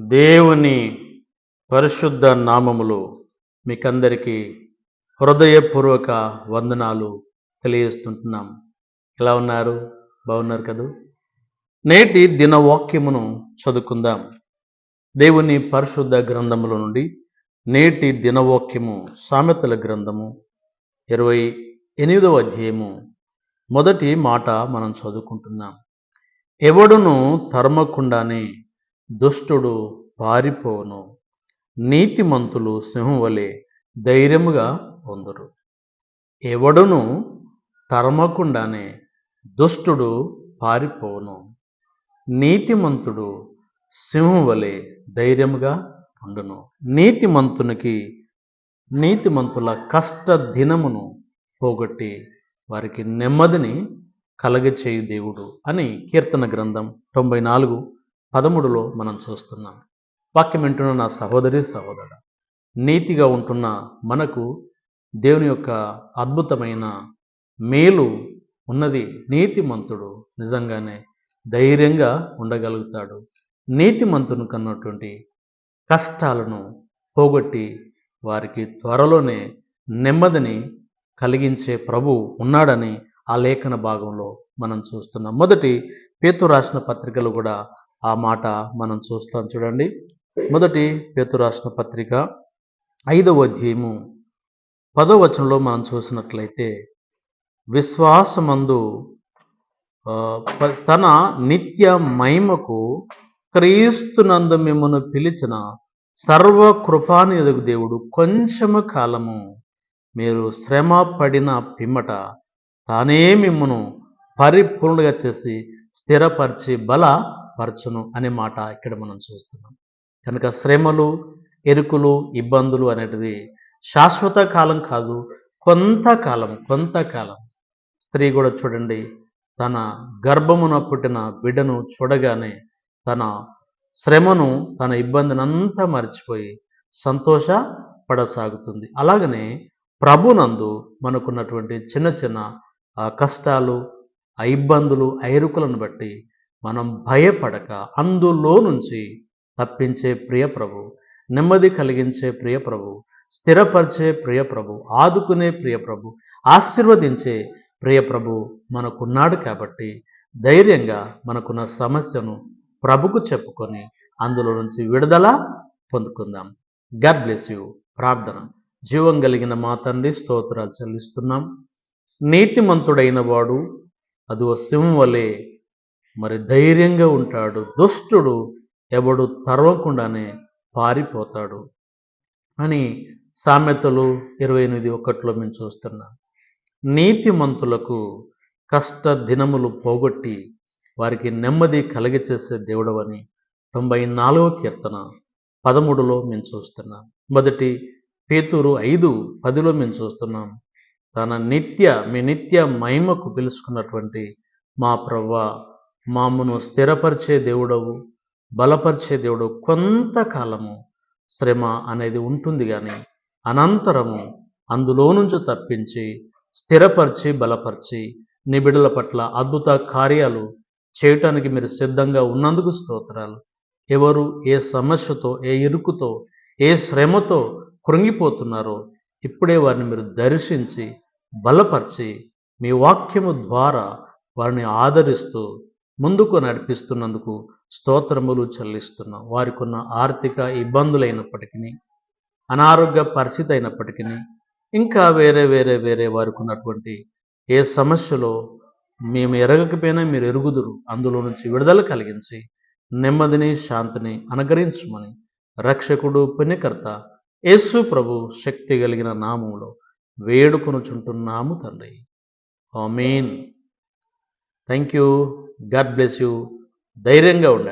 దేవుని పరిశుద్ధ నామములు మీకందరికీ హృదయపూర్వక వందనాలు తెలియజేస్తుంటున్నాం. ఎలా ఉన్నారు? బాగున్నారు కదూ? నేటి దినవాక్యమును చదువుకుందాం. దేవుని పరిశుద్ధ గ్రంథముల నుండి నేటి దినవాక్యము సామెతల గ్రంథము ఇరవై ఎనిమిదవ అధ్యాయము. మొదటి మాట మనం చదువుకుంటున్నాం. ఎవడును తరమకుండానే దుష్టుడు పారిపోవును. నీతిమంతులు సింహం వలె ధైర్యముగా పొందరు. ఎవడును తరమకుండానే దుష్టుడు పారిపోవును. నీతిమంతుడు సింహం వలె ధైర్యముగా ఉండును. నీతిమంతునికి నీతిమంతుల కష్ట దినమును పోగొట్టి వారికి నెమ్మదిని కలగచేయు దేవుడు అని కీర్తన గ్రంథం తొంభై నాలుగు పదమూడులో మనం చూస్తున్నాం. వాక్యం వింటున్న నా సహోదరి సహోదరుడు నీతిగా ఉంటున్న మనకు దేవుని యొక్క అద్భుతమైన మేలు ఉన్నది నీతిమంతుడు నిజంగానే ధైర్యంగా ఉండగలుగుతాడు. నీతిమంతును కన్నటువంటి కష్టాలను పోగొట్టి వారికి త్వరలోనే నెమ్మదిని కలిగించే ప్రభు ఉన్నాడని ఆ లేఖన భాగంలో మనం చూస్తున్నాం. మొదటి పేతు రాసిన పత్రికలు కూడా ఆ మాట మనం చూస్తాం చూడండి. మొదటి పేతురాసిన పత్రిక ఐదవ అధ్యాయము పదవ వచనంలో మనం చూసినట్లయితే విశ్వాసమందు తన నిత్య మహిమకు క్రీస్తునందు మిమ్మను పిలిచిన సర్వ కృపానిధకు దేవుడు కొంచెము కాలము మీరు శ్రమ పడిన పిమ్మట తానే మిమ్మను పరిపూర్ణగా చేసి స్థిరపరిచి బల పరచును అనే మాట ఇక్కడ మనం చూస్తున్నాం. కనుక శ్రమలు ఎరుకులు ఇబ్బందులు అనేటివి శాశ్వత కాలం కాదు కొంతకాలం కొంతకాలం స్త్రీ కూడా చూడండి తన గర్భమున పుట్టిన బిడ్డను చూడగానే తన శ్రమను తన ఇబ్బందిని అంతా మర్చిపోయి సంతోష పడసాగుతుంది అలాగనే ప్రభునందు మనకున్నటువంటి చిన్న చిన్న కష్టాలు ఆ ఇబ్బందులు ఆ ఎరుకులను బట్టి మనం భయపడక అందులో నుంచి తప్పించే ప్రియ ప్రభు నెమ్మది కలిగించే ప్రియ ప్రభు స్థిరపరిచే ప్రియ ప్రభు ఆదుకునే ప్రియ ప్రభు ఆశీర్వదించే ప్రియ ప్రభు మనకున్నాడు కాబట్టి ధైర్యంగా మనకున్న సమస్యను ప్రభుకు చెప్పుకొని అందులో నుంచి విడుదల పొందుకుందాం. God bless you. ప్రార్థన. జీవం కలిగిన మా తండ్రి స్తోత్రాలు చెల్లిస్తున్నాం. నీతిమంతుడైన వాడు అదో సింహం వలె మరి ధైర్యంగా ఉంటాడు. దుష్టుడు ఎవడు తరవకుండానే పారిపోతాడు అని సామెతలు ఇరవై ఎనిమిది ఒకటిలో మేము చూస్తున్నాం. నీతిమంతులకు కష్ట దినములు పోగొట్టి వారికి నెమ్మది కలిగచేసే దేవుడవని తొంభై నాలుగో కీర్తన పదమూడులో మేము చూస్తున్నాం. మొదటి పేతురు ఐదు పదిలో మేము చూస్తున్నాం. తన నిత్య మీ నిత్య మహిమకు పిలుచుకున్నటువంటి మా ప్రవ్వ మామును స్థిరపరిచే దేవుడవు బలపరిచే దేవుడు కొంతకాలము శ్రమ అనేది ఉంటుంది కానీ అనంతరము అందులో నుంచి తప్పించి స్థిరపరిచి బలపరిచి నీ బిడ్డల పట్ల అద్భుత కార్యాలు చేయటానికి మీరు సిద్ధంగా ఉన్నందుకు స్తోత్రాలు. ఎవరు ఏ సమస్యతో ఏ ఇరుకుతో ఏ శ్రమతో కృంగిపోతున్నారో ఇప్పుడే వారిని మీరు దర్శించి బలపరిచి మీ వాక్యము ద్వారా వారిని ఆదరిస్తూ ముందుకు నడిపిస్తున్నందుకు స్తోత్రములు చెల్లిస్తున్నాం. వారికి ఉన్న ఆర్థిక ఇబ్బందులైనప్పటికీ అనారోగ్య పరిస్థితి అయినప్పటికీ ఇంకా వేరే వేరే వేరే వారికి ఉన్నటువంటి ఏ సమస్యలో మేము ఎరగకపోయినా మీరు ఎరుగుదురు. అందులో నుంచి విడుదల కలిగించి నెమ్మదిని శాంతిని అనుగ్రహించమని రక్షకుడు పుణ్యకర్త యేసు ప్రభు శక్తి కలిగిన నామంలో వేడుకొనుచుంటున్నాము తండ్రి. ఆమీన్. Thank you God bless you ధైర్యంగా ఉండండి.